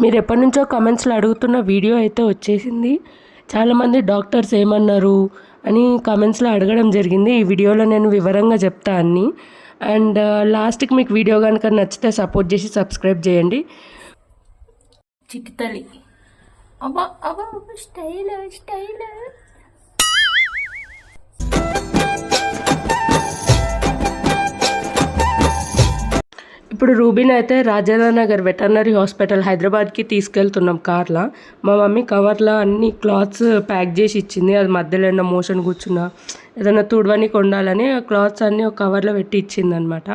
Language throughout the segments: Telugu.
మీరు ఎప్పటి నుంచో కమెంట్స్లో అడుగుతున్న వీడియో అయితే వచ్చేసింది. చాలామంది డాక్టర్స్ ఏమన్నారు అని కమెంట్స్లో అడగడం జరిగింది. ఈ వీడియోలో నేను వివరంగా చెప్తా అన్ని. అండ్ లాస్ట్కి మీకు వీడియో కనుక నచ్చితే సపోర్ట్ చేసి సబ్స్క్రైబ్ చేయండి. చికితలి అబ్బా అబ్బా స్టైల్ స్టైల్ ఇప్పుడు రూబిన్ అయితే రాజేంద్రనగర్ వెటర్నరీ హాస్పిటల్ హైదరాబాద్కి తీసుకెళ్తున్నాం కార్లో. మా మమ్మీ కవర్లో అన్ని క్లాత్స్ ప్యాక్ చేసి ఇచ్చింది. అది మధ్యలో ఏదైనా మోషన్ కూర్చున్నా ఏదైనా తుడవని కొండాలని ఆ క్లాత్స్ అన్నీ ఒక కవర్లో పెట్టి ఇచ్చింది అనమాట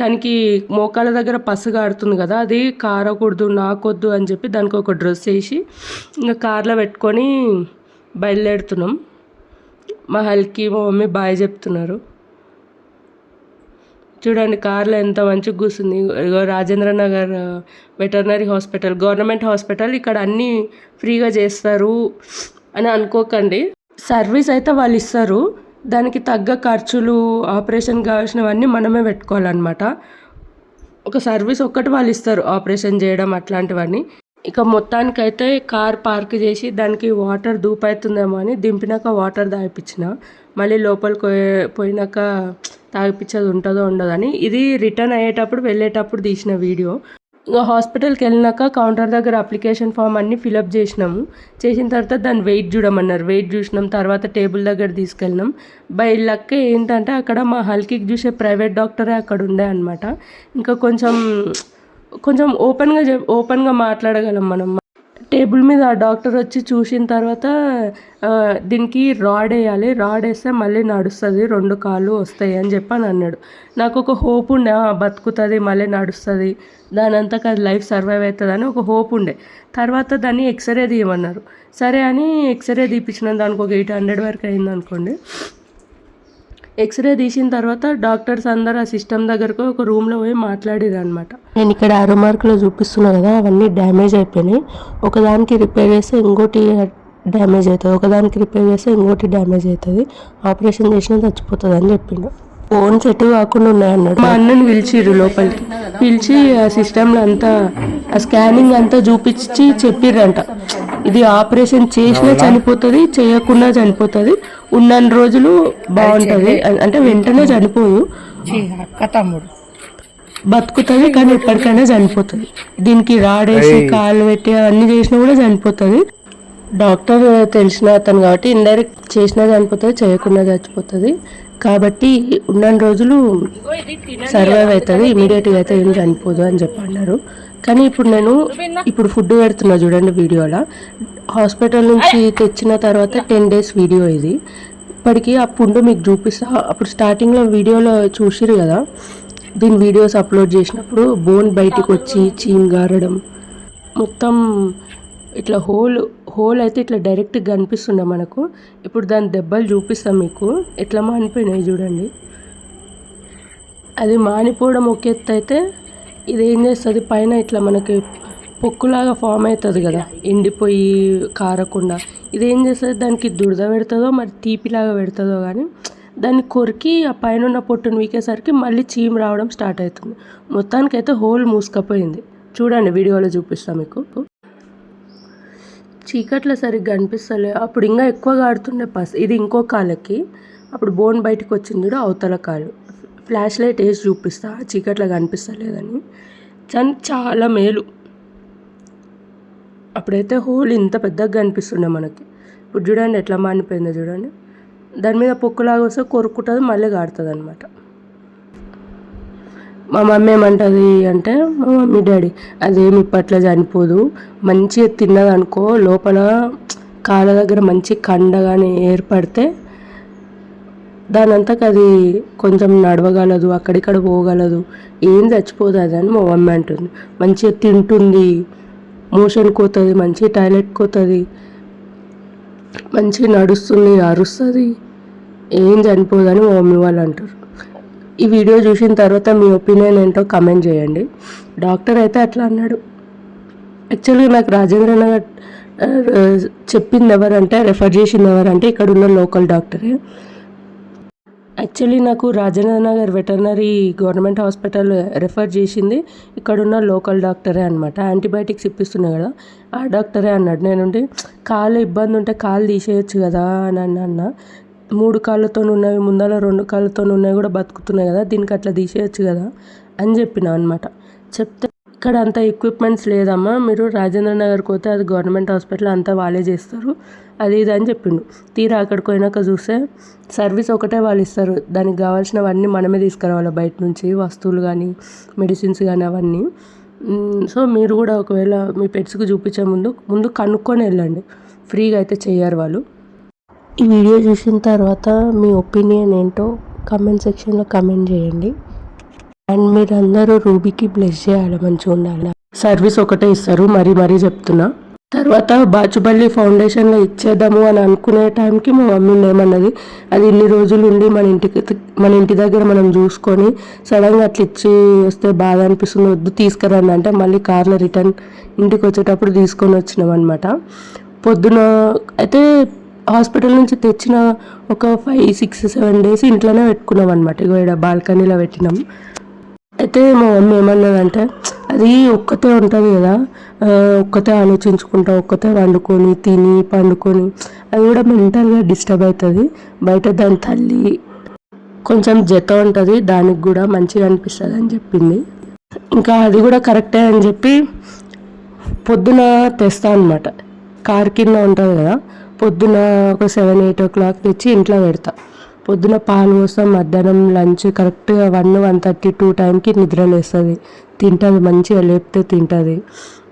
దానికి మోకాల దగ్గర పసుగా ఆడుతుంది కదా అది కారకూడదు నాకొద్దు అని చెప్పి దానికి ఒక డ్రెస్ వేసి ఇంకా కార్లో పెట్టుకొని బయలుదేరుతున్నాం. మా హల్కి మా మమ్మీ బాయ్ చెప్తున్నారు. చూడండి కార్లో ఎంత మంచిగా కూర్చుంది. Rajendra Nagar veterinary hospital government hospital ఇక్కడ అన్నీ ఫ్రీగా చేస్తారు అని అనుకోకండి. సర్వీస్ అయితే వాళ్ళు ఇస్తారు. దానికి తగ్గ ఖర్చులు ఆపరేషన్ కావాల్సినవన్నీ మనమే పెట్టుకోవాలన్నమాట. ఒక సర్వీస్ ఒక్కటి వాళ్ళు ఇస్తారు ఆపరేషన్ చేయడం అట్లాంటివన్నీ. ఇక మొత్తానికైతే కార్ పార్క్ చేసి దానికి వాటర్ దూపైతుందేమో అని దింపినాక వాటర్ దాయిపించిన. మళ్ళీ లోపలికి పోయినాక తాగిపించేది ఉంటుందో ఉండదని. అని ఇది రిటర్న్ అయ్యేటప్పుడు వెళ్ళేటప్పుడు తీసిన వీడియో ఇంకా హాస్పిటల్కి వెళ్ళినాక కౌంటర్ దగ్గర అప్లికేషన్ ఫామ్ అన్నీ ఫిలప్ చేసినాము. చేసిన తర్వాత దాన్ని వెయిట్ చూడమన్నారు. వెయిట్ చూసినాం. తర్వాత టేబుల్ దగ్గర తీసుకెళ్ళినాం. బై లక్ ఏంటంటే అక్కడ మా హల్కీకి చూసే ప్రైవేట్ డాక్టరే అక్కడ ఉండే అనమాట ఇంకా కొంచెం కొంచెం ఓపెన్గా చెప్ ఓపెన్గా మాట్లాడగలం మనం. టేబుల్ మీద ఆ డాక్టర్ వచ్చి చూసిన తర్వాత దీనికి రాడ్ వేయాలి. రాడ్ వేస్తే మళ్ళీ నడుస్తుంది రెండు కాళ్ళు వస్తాయి అని చెప్పి అని అన్నాడు. నాకు ఒక హోప్ ఉండే బతుకుతుంది మళ్ళీ నడుస్తుంది. దాని అంతకు అది లైఫ్ సర్వైవ్ అవుతుంది అని ఒక హోప్ ఉండే. తర్వాత దాన్ని ఎక్స్రే తీయమన్నారు. సరే అని ఎక్స్రే తీపించిన దానికి ఒక ఎయిట్ హండ్రెడ్ వరకు అయింది అనుకోండి. ఎక్స్రే తీసిన తర్వాత డాక్టర్స్ అందరు ఆ సిస్టమ్ దగ్గరకు ఒక రూమ్లో పోయి మాట్లాడారు అనమాట నేను ఇక్కడ ఆరో మార్కులో చూపిస్తున్నా కదా అవన్నీ డ్యామేజ్ అయిపోయినాయి. ఒకదానికి రిపేర్ చేస్తే ఇంకోటి డ్యామేజ్ అవుతుంది. ఒకదానికి రిపేర్ చేస్తే ఇంకోటి డ్యామేజ్ అవుతుంది. ఆపరేషన్ చేసినా చచ్చిపోతుంది అని చెప్పిండు. ఫోన్ సెట్ కాకుండా ఉన్నాయన్నాడు మా అన్నని పిలిచిర్రు లోపలికి. పిలిచి ఆ సిస్టంలో అంతా ఆ స్కానింగ్ అంతా చూపించి చెప్పిర్రంట. ఇది ఆపరేషన్ చేసినా చనిపోతుంది చేయకుండా చనిపోతుంది. ఉన్నన్ని రోజులు బాగుంటుంది. అంటే వెంటనే చనిపోదు. అక్క తమ్ముడు. బతుకుతుంది కానీ ఎప్పటికైనా చనిపోతుంది. దీనికి రాడేసి కాలు పెట్టి అన్ని చేసినా కూడా చనిపోతుంది. డాక్టర్ తెలిసిన అతను కాబట్టి ఇండైరెక్ట్ చేసినా చనిపోతుంది చేయకుండా చచ్చిపోతుంది. కాబట్టి ఉన్న రోజులు సర్వైవ్ అవుతుంది ఇమీడియట్గా అయితే ఏం చనిపోదు అని చెప్పి అన్నారు. కానీ ఇప్పుడు నేను ఇప్పుడు ఫుడ్ పెడుతున్నా చూడండి వీడియోలో. హాస్పిటల్ నుంచి తెచ్చిన తర్వాత టెన్ డేస్ వీడియో ఇది. ఇప్పటికీ ఆ పుండు మీకు చూపిస్తా. అప్పుడు స్టార్టింగ్లో వీడియోలో చూసిరు కదా. దీని వీడియోస్ అప్లోడ్ చేసినప్పుడు బోన్ బయటికి వచ్చి చీమ్ గారడం. మొత్తం ఇట్లా హోల్ హోల్ అయితే ఇట్లా డైరెక్ట్గా కనిపిస్తుండే మనకు. ఇప్పుడు దాని దెబ్బలు చూపిస్తాం మీకు. ఎట్లా మానిపోయినాయి చూడండి. అది మానిపోవడం ఒక ఎత్తు అయితే ఇది ఏం చేస్తుంది? పైన ఇట్లా మనకి పొక్కులాగా ఫామ్ అవుతుంది కదా. ఎండిపోయి కారకుండా. ఇది ఏం చేస్తుంది? దానికి దురద పెడుతుందో మరి తీపిలాగా పెడుతుందో కానీ దాన్ని కొరికి ఆ పైన ఉన్న పొట్టును వీకేసరికి మళ్ళీ చీమ్ రావడం స్టార్ట్ అవుతుంది. మొత్తానికైతే హోల్ మూసుకపోయింది. చూడండి వీడియోలో చూపిస్తాను మీకు. చీకట్లో సరిగ్గా అనిపిస్తలే. అప్పుడు ఇంకా ఎక్కువగా ఆడుతుండే పస్ ఇది ఇంకో కాలకి అప్పుడు బోన్ బయటకు వచ్చింది కూడా అవతల కాలు ఫ్లాష్ లైట్ వేసి చూపిస్తా. చీకట్లో కనిపిస్తలేదని. చని చాలా మేలు. అప్పుడైతే హోల్ ఇంత పెద్దగా కనిపిస్తుండే మనకి. ఇప్పుడు చూడండి ఎట్లా మానిపోయిందో చూడండి. దాని మీద పొక్కులాగా వస్తే కొరుక్కుంటుంది మళ్ళీ కాడుతుంది అనమాట మా మమ్మీ ఏమంటుంది అంటే మా మమ్మీ డాడీ అదేమి ఇప్పట్లో చనిపోదు మంచిగా తిన్నదనుకో లోపల కాళ్ళ దగ్గర మంచి కండ కానీ ఏర్పడితే దాని అది కొంచెం నడవగలదు అక్కడిక్కడ పోగలదు ఏం చచ్చిపోతుంది అని మా మమ్మీ అంటుంది. మంచిగా తింటుంది మోషన్ కోతుంది మంచిగా టాయిలెట్ కోతుంది మంచిగా నడుస్తుంది అరుస్తుంది ఏం చనిపోదని మా మమ్మీ వాళ్ళు అంటారు. ఈ వీడియో చూసిన తర్వాత మీ ఒపీనియన్ ఏంటో కమెంట్ చేయండి. డాక్టర్ అయితే అట్లా అన్నాడు. యాక్చువల్గా నాకు రాజేంద్ర నగర్ చెప్పింది ఎవరంటే రెఫర్ చేసింది ఎవరంటే ఇక్కడ ఉన్న లోకల్ డాక్టరే యాక్చువల్లీ నాకు Rajendra Nagar veterinary government hospital refer చేసింది ఇక్కడున్న లోకల్ డాక్టరే అనమాట యాంటీబయాటిక్స్ ఇప్పిస్తున్నా కదా ఆ డాక్టరే అన్నాడు. నేనుండి కాళ్ళు ఇబ్బంది ఉంటే కాలు తీసేయచ్చు కదా అని అన్న. మూడు కాళ్ళతో ఉన్నవి ముందర రెండు కాళ్ళతో ఉన్నవి కూడా బతుకుతున్నాయి కదా దీనికి అట్లా తీసేయచ్చు కదా అని చెప్పిన అనమాట చెప్తే ఇక్కడ అంత ఎక్విప్మెంట్స్ లేదమ్మా మీరు రాజేంద్ర నగర్కి పోతే అది గవర్నమెంట్ హాస్పిటల్ అంతా వాళ్ళే చేస్తారు అది ఇది అని చెప్పిండు. తీరా అక్కడికి పోయినాక చూస్తే సర్వీస్ ఒకటే వాళ్ళు ఇస్తారు దానికి కావాల్సినవన్నీ మనమే తీసుకురావాలి బయట నుంచి వస్తువులు కానీ మెడిసిన్స్ కానీ అవన్నీ. సో మీరు కూడా ఒకవేళ మీ పెట్స్కి చూపించే ముందు ముందు కనుక్కొని వెళ్ళండి. ఫ్రీగా అయితే చేయరు వాళ్ళు. ఈ వీడియో చూసిన తర్వాత మీ ఒపీనియన్ ఏంటో కమెంట్ సెక్షన్లో కమెంట్ చేయండి. అండ్ మీరందరూ రూబీకి బ్లెస్ చేయాలి మంచిగా ఉండాలి. సర్వీస్ ఒకటే ఇస్తారు మరీ మరీ చెప్తున్నా. తర్వాత బాచుపల్లి ఫౌండేషన్లో ఇచ్చేద్దాము అని అనుకునే టైంకి మా మమ్మీ ఏమన్నది అది ఇన్ని రోజులు ఉండి మన ఇంటికి మన ఇంటి దగ్గర మనం చూసుకొని సడన్గా అట్లా ఇచ్చి వస్తే బాధ అనిపిస్తుంది వద్దు తీసుకురండి అంటే మళ్ళీ కార్లో రిటర్న్ ఇంటికి వచ్చేటప్పుడు తీసుకొని వచ్చినాం అనమాట పొద్దున అయితే హాస్పిటల్ నుంచి తెచ్చిన ఒక ఫైవ్ సిక్స్ సెవెన్ డేస్ ఇంట్లోనే పెట్టుకున్నాం అనమాట ఇగో ఇక్కడ బాల్కనీలో పెట్టినాం. అయితే మా మమ్మీ ఏమన్నదంటే అది ఒక్కతే ఉంటుంది కదా ఒక్కతే ఆలోచించుకుంటా ఒక్కతే వండుకొని తిని పండుకొని అది కూడా మెంటల్గా డిస్టర్బ్ అవుతుంది. బయట దాని తల్లి కొంచెం జత ఉంటుంది దానికి కూడా మంచిగా అనిపిస్తుంది అని చెప్పింది. ఇంకా అది కూడా కరెక్టే అని చెప్పి పొద్దున తెస్తా అనమాట కార్ కింద ఉంటుంది కదా పొద్దున ఒక సెవెన్ ఎయిట్ ఓ క్లాక్ తెచ్చి ఇంట్లో పెడతా. పొద్దున పాలు కోసం మధ్యాహ్నం లంచ్ కరెక్ట్గా వన్ వన్ థర్టీ టూ టైంకి నిద్ర లేస్తుంది. తింటుంది మంచిగా లేపితే తింటుంది.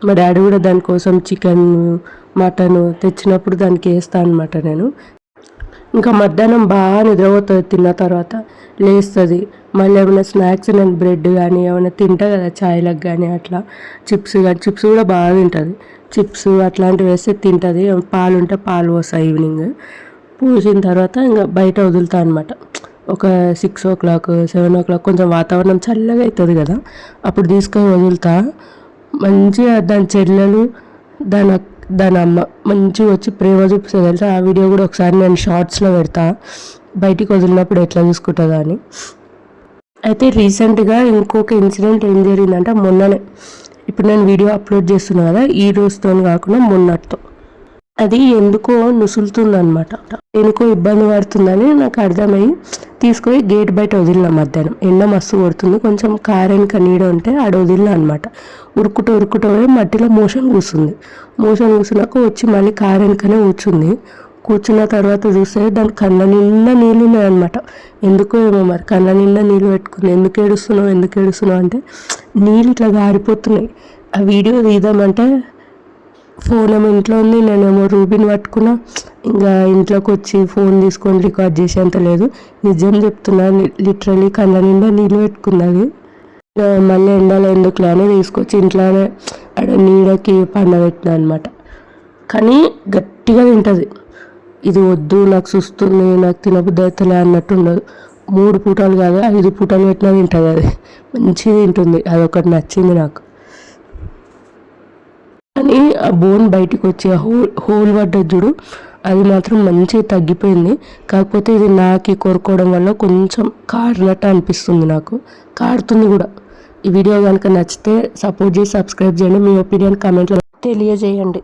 మా డాడీ కూడా దానికోసం చికెన్ మటన్ తెచ్చినప్పుడు దానికి వేస్తా అనమాట నేను. ఇంకా మధ్యాహ్నం బాగా నిద్రపోతుంది తిన్న తర్వాత లేస్తుంది. మళ్ళీ ఏమైనా స్నాక్స్ నేను బ్రెడ్ కానీ ఏమైనా తింటా కదా ఛాయ్లకు కానీ అట్లా. చిప్స్ కానీ చిప్స్ కూడా బాగా తింటుంది. చిప్స్ అట్లాంటివి వేస్తే తింటుంది. పాలు ఉంటే పాలు పోస్తాయి ఈవినింగ్. పోసిన తర్వాత ఇంకా బయట వదులుతా అనమాట ఒక six o'clock seven o'clock కొంచెం వాతావరణం చల్లగా అవుతుంది కదా. అప్పుడు తీసుకొని వదులుతా. మంచిగా దాని చెల్లెలు దాని దాని అమ్మ మంచిగా వచ్చి ప్రేమ చూపిస్తుంది తెలుసా? ఆ వీడియో కూడా ఒకసారి నేను షార్ట్స్లో పెడతా. బయటికి వదిలినప్పుడు ఎట్లా చూసుకుంటుందా అని. అయితే రీసెంట్గా ఇంకొక ఇన్సిడెంట్ ఏం జరిగిందంటే మొన్ననే. ఇప్పుడు నేను వీడియో అప్లోడ్ చేస్తున్నా కదా ఈ రోజుతో కాకుండా మొన్నటితో. అది ఎందుకో నుసులుతుంది అనమాట ఎందుకో ఇబ్బంది పడుతుందని నాకు అర్థమై తీసుకొని గేట్ బయట వదిలిన మధ్యాహ్నం. ఎండ మస్తు కొడుతుంది కొంచెం కారెనక నీడ ఉంటే ఆడ వదిలిన అనమాట ఉరుకుట ఉరుకుట మట్టిలో మోషన్ కూర్చుంది మోషన్ కూర్చున్నాక వచ్చి మళ్ళీ కారెనకనే కూర్చుంది. కూర్చున్న తర్వాత చూస్తే దాని కళ్ళ నిండా నీళ్ళు ఉన్నాయన్నమాట. ఎందుకో ఏమో మరి కళ్ళ నిండా నీళ్ళు పెట్టుకుంది ఎందుకు ఏడుస్తున్నావు ఎందుకు ఏడుస్తున్నావు అంటే నీళ్ళు ఇట్లా గారిపోతున్నాయి. ఆ వీడియో తీద్దామంటే ఫోన్ ఏమో ఇంట్లో ఉంది నేనేమో రూబీని పట్టుకున్నా ఇంకా ఇంట్లోకి వచ్చి ఫోన్ తీసుకొని రికార్డ్ చేసేంత లేదు. నిజం చెప్తున్నా లిటరలీ కళ్ళ నిండా నీళ్ళు పెట్టుకున్నది అది. మళ్ళీ ఎండలో ఎందుకులానే తీసుకొచ్చి ఇంట్లోనే ఆడ నీడకి పండబెట్టిన అనమాట కానీ గట్టిగా తింటుంది. ఇది వద్దు నాకు సుస్తుంది నాకు తినబుద్ధి అవుతలే అన్నట్టు ఉండదు. మూడు పూటలు కాదు ఐదు పూటలు ఎట్లా తింటుంది అది. మంచిగా తింటుంది. అదొకటి నచ్చింది నాకు. కానీ ఆ బోన్ బయటికి వచ్చి ఆ హోల్ హోల్ పడ్డది చూడు అది మాత్రం మంచిగా తగ్గిపోయింది. కాకపోతే ఇది నాకి కోరుకోవడం వల్ల కొంచెం కారినట్టు అనిపిస్తుంది నాకు. కారుతుంది కూడా. ఈ వీడియో కనుక నచ్చితే సపోర్ట్ చేసి సబ్స్క్రైబ్ చేయండి. మీ ఒపీనియన్ కామెంట్లో తెలియజేయండి.